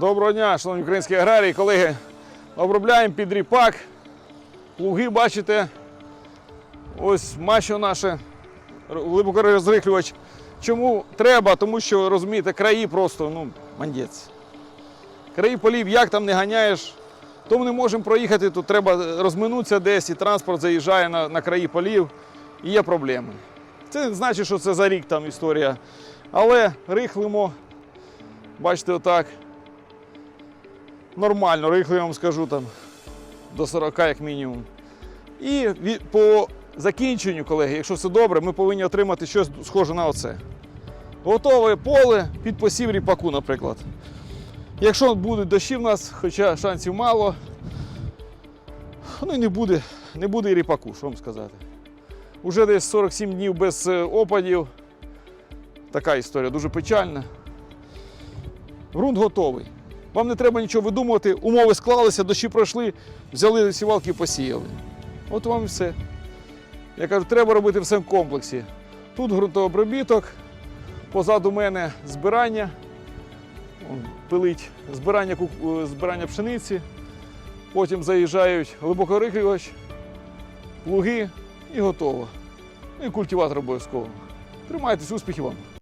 Доброго дня, шановні українські аграрії, колеги. Обробляємо під ріпак. Плуги, бачите, ось мачо наше, глибокий розрихлювач. Чому треба? Тому що, розумієте, краї просто, ну, мандець. Краї полів, як там не ганяєш, то ми не можемо проїхати, тут треба розминутися десь, і транспорт заїжджає на, на краї полів, і є проблеми. Це не значить, що це за рік там історія. Але рихлимо, бачите, отак. Нормально, рихло, я вам скажу там до 40 як мінімум. І по закінченню, колеги, якщо все добре, ми повинні отримати щось схоже на оце. Готове поле під посів ріпаку, наприклад. Якщо будуть дощі в нас, хоча шансів мало, ну і не буде, не буде і ріпаку, що вам сказати. Уже десь 47 днів без е, опадів. Така історія дуже печальна. Грунт готовий. Вам не треба нічого видумувати, умови склалися, дощі пройшли, взяли сівалки і посіяли. От вам і все. Я кажу, треба робити все в комплексі. Тут ґрунтообробіток, позаду мене збирання, пилить збирання, е, збирання пшениці, потім заїжджають глибокорихлювач, плуги і готово. І культиватор обов'язково. Тримайтесь, успіхів вам!